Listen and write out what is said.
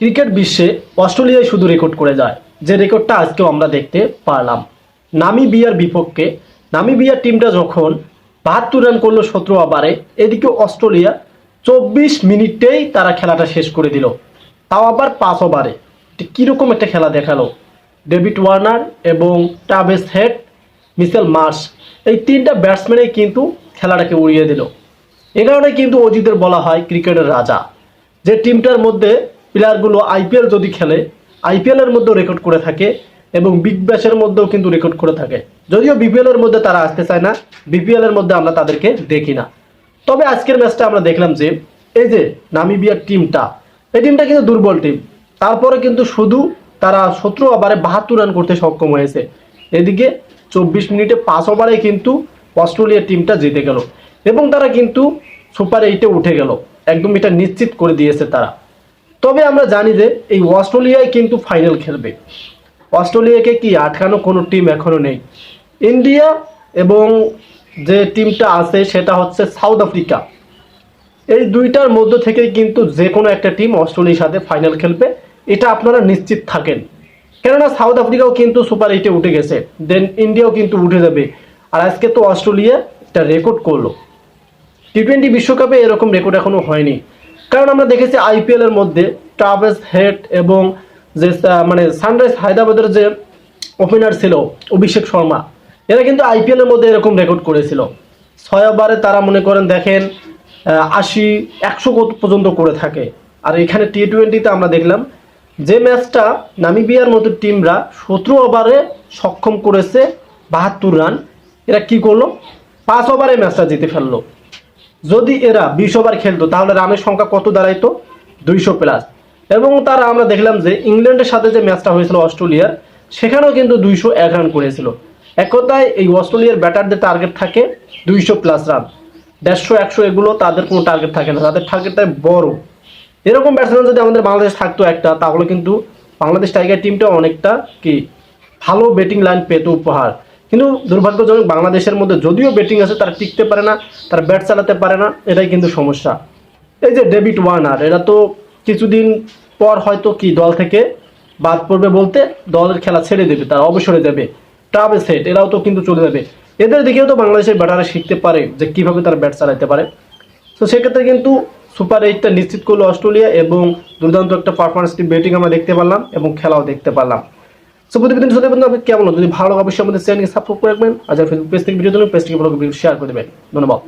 Cricket বিশ্বে অস্ট্রেলিয়ায় শুধু রেকর্ড করে যায়। যে রেকর্ডটা আজকেও আমরা দেখতে পারলাম। নামিবিয়ার বিপক্ষে নামিবিয়ার টিমটা যখন বাহাত্তর রান করল সতেরো ওভারে, এদিকে অস্ট্রেলিয়া চব্বিশ মিনিটেই তারা খেলাটা শেষ করে দিল। তাও আবার পাঁচ ওভারে। কীরকম একটা খেলা দেখাল। ডেভিড ওয়ার্নার এবং টাবেস হেড, মিসেল মার্শ, এই তিনটা ব্যাটসম্যানেই কিন্তু খেলাটাকে উড়িয়ে দিল। এ কারণে কিন্তু অজিতের বলা হয় ক্রিকেটের রাজা। যে টিমটার মধ্যে প্লেয়ারগুলো আইপিএল যদি খেলে আইপিএল এর মধ্যেও রেকর্ড করে থাকে এবং বিগ ব্যাশের মধ্যেও কিন্তু রেকর্ড করে থাকে। যদিও বিপিএল এর মধ্যে তারা আসতে চায় না বিপিএল এর মধ্যে আমরা তাদেরকে দেখি না। তবে আজকের ম্যাচটা আমরা দেখলাম যে, এই যে নামিবিয়ার টিমটা, এই টিমটা কিন্তু দুর্বল টিম। তারপরে কিন্তু শুধু তারা সতেরো ওভারে বাহাত্তর রান করতে সক্ষম হয়েছে। এদিকে চব্বিশ মিনিটে পাঁচ ওভারে কিন্তু অস্ট্রেলিয়ার টিমটা জিতে গেল। এবং তারা কিন্তু সুপার এইটে উঠে গেল। একদম এটা নিশ্চিত করে দিয়েছে তারা। তবে আমরা জানি যে এই অস্ট্রেলিয়ায় কিন্তু ফাইনাল খেলবে। অস্ট্রেলিয়াকে কি আটকানো কোনো টিম এখনও নেই? ইন্ডিয়া এবং যে টিমটা আছে সেটা হচ্ছে সাউথ আফ্রিকা। এই দুইটার মধ্য থেকে কিন্তু যে কোনো একটা টিম অস্ট্রেলিয়ার সাথে ফাইনাল খেলবে। এটা আপনারা নিশ্চিত থাকেন। কেননা সাউথ আফ্রিকাও কিন্তু সুপার এইটে উঠে গেছে। দেন ইন্ডিয়াও কিন্তু উঠে যাবে। আর আজকে তো অস্ট্রেলিয়া একটা রেকর্ড করল। টি টোয়েন্টি বিশ্বকাপে এরকম রেকর্ড এখনও হয়নি। কারণ আমরা দেখেছি আইপিএল এর মধ্যে ট্রাভেস হেড এবং যে মানে সানরাইজ হায়দ্রাবাদের যে ওপেনার ছিল, অভিষেক শর্মা, এরা কিন্তু আইপিএল এর মধ্যে এরকম রেকর্ড করেছিল। ছয় ওভারে তারা মনে করেন দেখেন আশি, একশো পর্যন্ত করে থাকে। আর এখানে টি টোয়েন্টিতে আমরা দেখলাম যে ম্যাচটা নামিবিয়ার মতো টিমরা সতেরো ওভারে সক্ষম করেছে বাহাত্তর রান। এরা কি করল? পাঁচ ওভারে ম্যাচটা জিতে ফেলল। যদি এরা বিশ ওভার খেলতো, তাহলে রানের সংখ্যা কত দাঁড়াইতো? দুইশো প্লাস এবং তারা আমরা দেখলাম যে ইংল্যান্ডের সাথে যে ম্যাচটা হয়েছিল অস্ট্রেলিয়ার, সেখানেও কিন্তু দুইশো এক রান করেছিল। এক কথায়, এই অস্ট্রেলিয়ার ব্যাটারদের টার্গেট থাকে দুইশো প্লাস রান দেড়শো, একশো এগুলো তাদের কোনো টার্গেট থাকে না, তাদের টার্গেটটা বড়। এরকম ব্যাটসম্যান যদি আমাদের বাংলাদেশ থাকতো একটা, তাহলে কিন্তু বাংলাদেশ টাইগার টিমটা অনেকটা কি ভালো ব্যাটিং লাইন পেত উপহার। কিন্তু দুর্ভাগ্যজনক বাংলাদেশের মধ্যে যদিও ব্যাটিং আছে, তারা টিকতে পারে না, তারা ব্যাট চালাতে পারে না, এটাই কিন্তু সমস্যা। এই যে ডেভিড ওয়ার্নার এরা তো কিছুদিন পর হয়তো কি দল থেকে বাদ পড়বে বলতে দলের খেলা ছেড়ে দেবে, তারা অবসরে যাবে। ট্রাভেল সেট এরাও তো কিন্তু চলে যাবে। এদের দেখেও তো বাংলাদেশের ব্যাটাররা শিখতে পারে যে কীভাবে তারা ব্যাট চালাতে পারে। তো সেক্ষেত্রে কিন্তু সুপার এইটটা নিশ্চিত করল অস্ট্রেলিয়া এবং দুর্দান্ত একটা পারফরমেন্স ব্যাটিং আমরা দেখতে পারলাম এবং খেলাও দেখতে পারলাম। সো প্রতিদিন সাথে বন্ধু, আপনি কেমন যদি ভালো অবশ্যই আমাদের চ্যানেলকে সাবস্ক্রাইব করে রাখবেন। আর যারা ফেসবুক পেজ থেকে ভিডিও দেবেন পেজটিকে ভালো শেয়ার করে দেবেন। ধন্যবাদ।